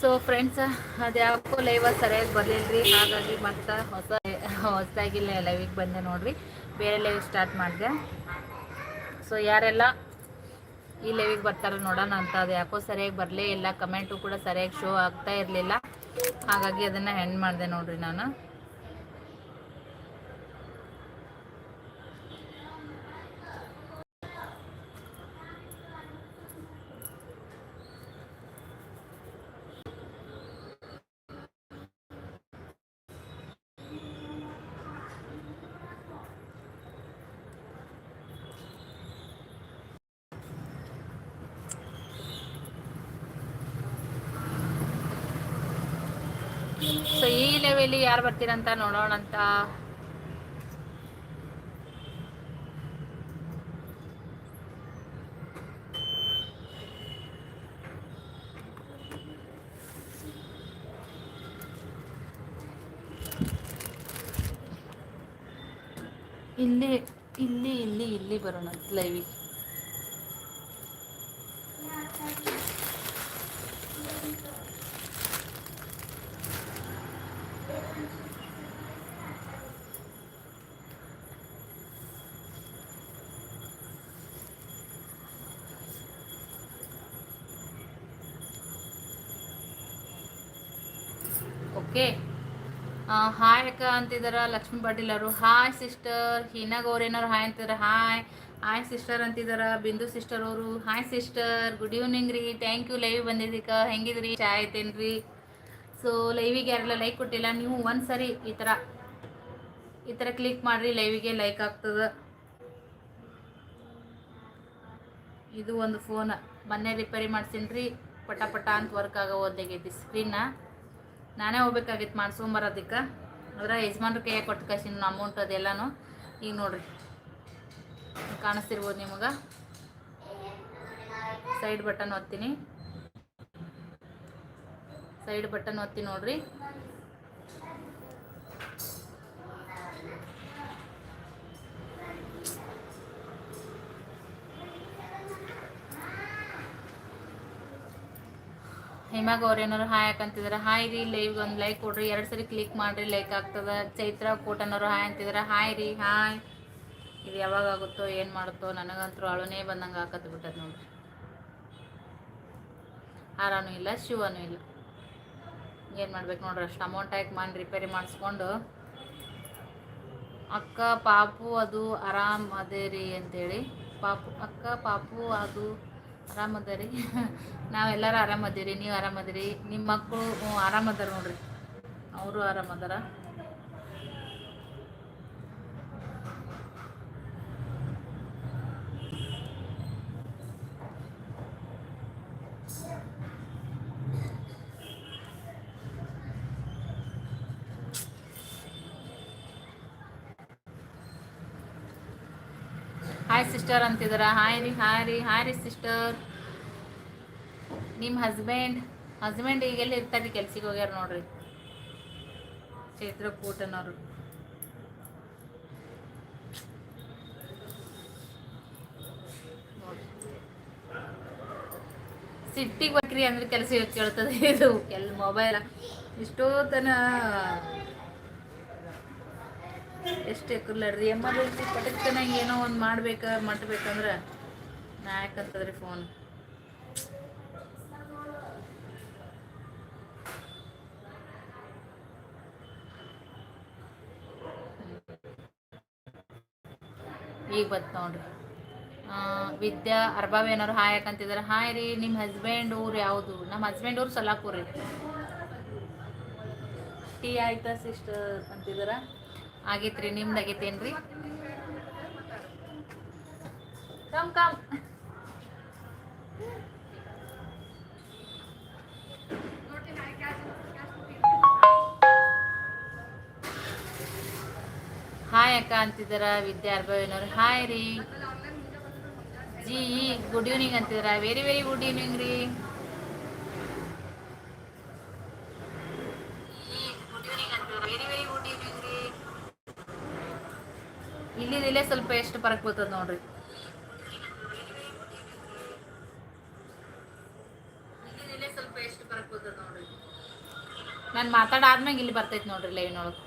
So friends ಅದು ಯಾಕೋ live ಸರಿಯಾಗಿ ಬರಲಿಲ್ಲ ಹಾಗಾಗಿ ಮತ್ತೆ ಹೊಸ ಹೊಸದಾಗಿ ಲೈವಿಗೆ ಬಂದೆ ನೋಡ್ರಿ. ಬೇರೆ ಲೈವ್ ಸ್ಟಾರ್ಟ್ ಮಾಡಿದೆ. ಸೊ ಯಾರೆಲ್ಲ ಈ ಲೈವಿಗೆ ಬರ್ತಾರೆ ನೋಡೋಣ ಅಂತ ಅದು ಯಾಕೋ ಸರಿಯಾಗಿ ಬರಲೇ ಇಲ್ಲ. ಕಮೆಂಟು ಕೂಡ ಸರಿಯಾಗಿ ಶೋ ಆಗ್ತಾ ಇರಲಿಲ್ಲ. ಹಾಗಾಗಿ ಅದನ್ನು ಹೆಣ್ಣು ಮಾಡಿದೆ ನೋಡ್ರಿ ನಾನು ಸೊ ಯಾರ್ ಯಾರು ಬರ್ತೀರಂತ ನೋಡೋಣ ಅಂತ. ಇಲ್ಲಿ ಇಲ್ಲಿ ಇಲ್ಲಿ ಇಲ್ಲಿ ಬರೋಣ ಲೈವಿಗೆ ಓಕೆ. ಹಾಯ್ ಅಕ್ಕ ಅಂತಿದಾರ ಲಕ್ಷ್ಮೀ ಪಾಟೀಲ್ ಅವರು. ಹಾಯ್ ಸಿಸ್ಟರ್ ಹಿನಾಗ ಅವ್ರು ಏನಾರು ಹಾಯ್ ಅಂತಿದ್ದಾರೆ hi hi sister ಅಂತಿದಾರ, Bindu sister ಅವರು. ಹಾಯ್ ಸಿಸ್ಟರ್ ಗುಡ್ ಈವ್ನಿಂಗ್ ರೀ. ಥ್ಯಾಂಕ್ ಯು ಲೈವ್ ಬಂದಿದ್ದಕ್ಕ ಹೆಂಗಿದ್ರಿ? ಚಾ ಆಯ್ತೇನ್ರಿ? ಸೊ ಲೈವಿಗೆ ಯಾರೆಲ್ಲ ಲೈಕ್ ಕೊಟ್ಟಿಲ್ಲ, ನೀವು ಒಂದು ಸರಿ ಈ ಥರ ಈ ಥರ ಕ್ಲಿಕ್ ಮಾಡಿರಿ ಲೈವಿಗೆ ಲೈಕ್ ಆಗ್ತದೆ. ಇದು ಒಂದು ಫೋನ್ ಮೊನ್ನೆ ರಿಪೇರಿ ಮಾಡ್ಸೀನಿ ರೀ ಪಟ ಪಟ ಅಂತ ವರ್ಕ್ ಆಗೋ ಓದಾಗೈತಿ ಸ್ಕ್ರೀನ್ನ ನಾನೇ ಹೋಗ್ಬೇಕಾಗಿತ್ತು ಮಾಡ್ಸ್ಕೊಂಬರೋದಕ್ಕೆ ಅದರ ಯಜಮಾನ್ರು ಕೈಯಾಗ ಕೊಟ್ಟು ಕಳ್ಸಿನ ಅಮೌಂಟ್ ಅದೆಲ್ಲನೂ ಈಗ ನೋಡ್ರಿ. ಕಾಣಿಸ್ತಿರ್ಬೋದು ನಿಮಗೆ. ಸೈಡ್ ಬಟನ್ ಒತ್ತೀನಿ. ಸೈಡ್ ಬಟನ್ ಒತ್ತಿ ನೋಡ್ರಿ. ಹಿಮಾಗ್ ಅವ್ರೇನಾರು ಹಾಯ್ ಹಾಕಂತಿದಾರೆ, ಹಾಯ್ ರೀ ಲೈವ್ ಒಂದು ಲೈಕ್ ಕೊಡ್ರಿ, ಎರಡು ಸರಿ ಕ್ಲಿಕ್ ಮಾಡ್ರಿ ಲೈಕ್ ಆಗ್ತದ. ಚೈತ್ರ ಕೋಟನವರು ಹಾಯ್ ಅಂತಿದಾರೆ, ಹಾಯ್ ರೀ, ಹಾಯ್. ಇದು ಯಾವಾಗ ಆಗುತ್ತೋ, ಏನು ಮಾಡುತ್ತೋ, ನನಗಂತೂ ಅಳುನೇ ಬಂದಂಗೆ ಹಾಕತ್ ಬಿಟ್ಟದ ನೋಡ್ರಿ. ಹಾರನೂ ಇಲ್ಲ, ಶಿವನೂ ಇಲ್ಲ. ಏನು ಮಾಡ್ಬೇಕು ನೋಡ್ರಿ ಅಷ್ಟು ಅಮೌಂಟ್ ಹಾಕಿ ಮಾಡಿ ರಿಪೇರಿ ಮಾಡಿಸ್ಕೊಂಡು, ಅಕ್ಕ, ಪಾಪು, ಅದು ಆರಾಮ್ ಅದೇ ರೀ ಅಂತೇಳಿ, ಪಾಪು, ಅಕ್ಕ, ಪಾಪು, ಅದು ಆರಾಮದ ರೀ ನಾವೆಲ್ಲರೂ ರೀ ನೀವು ಆರಾಮದಿರಿ? ನಿಮ್ಮ ಮಕ್ಕಳು ಆರಾಮದಾರ ನೋಡ್ರಿ. ಅವರು ಆರಾಮದಾರ? ಹಾಯ್ ಸಿಸ್ಟರ್ ಅಂತಿದಾರ? ಹಾಯ್ ರೀ ಹಾಯ್ ರೀ ಹಾಯ್ ರೀ ಸಿಸ್ಟರ್ ನಿಮ್ಮ ಹಸ್ಬೆಂಡ್ ಹಸ್ಬೆಂಡ್ ಈಗೆಲ್ಲ ಇರ್ತಾರೆ? ಕೆಲ್ಸಕ್ಕೆ ಹೋಗ್ಯಾರ ನೋಡ್ರಿ. ಚೈತ್ರಕೂಟನವರು ಸಿಟ್ಟಿಗೆ ಬಕ್ರಿ ಅಂದ್ರೆ ಕೆಲಸ ಕೇಳ್ತದೆ ಇದು. ಎಲ್ಲಿ ಮೊಬೈಲ್ ಇಷ್ಟೋ ತನ ಎಷ್ಟು ಎಕರ್ಲಾರ್ರಿ ಎಮರ್ಜೆನ್ಸಿ ಪಟಕ್ಕನಾಗ ಏನೋ ಒಂದು ಮಾಡ್ಬೇಕ, ಮಟ್ಬೇಕಂದ್ರೆ ನಾ ಯಾಕಂತದ್ರಿ ಫೋನ್ ಈಗ ಬತ್ ನೋಡ್ರಿ. ವಿದ್ಯಾ, ಅರ್ಬಾಬ್ ಏನಾರು ಹಾಯ್ ಯಾಕಂತಿದಾರೆ ಹಾಯ್ ರೀ ನಿಮ್ಮ ಹಸ್ಬೆಂಡ್ ಊರು ಯಾವುದು? ನಮ್ಮ ಹಸ್ಬೆಂಡ್ ಊರು ಸೊಲ್ಲಾಪುರ ರೀ. ಟೀ ಆಯ್ತಾ ಸಿಸ್ಟರ್ ಅಂತಿದಾರ? ಆಗೈತ್ರಿ ನಿಮ್ದು ಆಗೈತೇನ್ರಿ ಕಮ್ ಕಮ್. ಹಾಯ್ ಅಕ್ಕ ಅಂತಿದ್ದಾರ ವಿದ್ಯಾರ್ಭವಿನವ್ರು. ಹಾಯ್ ರೀ. ಜಿ ಗುಡ್ ಈವ್ನಿಂಗ್ ಅಂತಿದಾರ ವೆರಿ ವೆರಿ ಗುಡ್ ಈವ್ನಿಂಗ್ ರೀ. ಇಲ್ಲಿದಿಲ್ಲೇ ಸ್ವಲ್ಪ ಎಷ್ಟು ಫರಕ್ ಬರ್ತದೆ ನೋಡ್ರಿ. ನಾನು ಮಾತಾಡಾದ್ಮ್ಯಾಗ ಇಲ್ಲಿ ಬರ್ತೈತಿ ನೋಡ್ರಿ ಲೈವ್ ನೋಡಕ್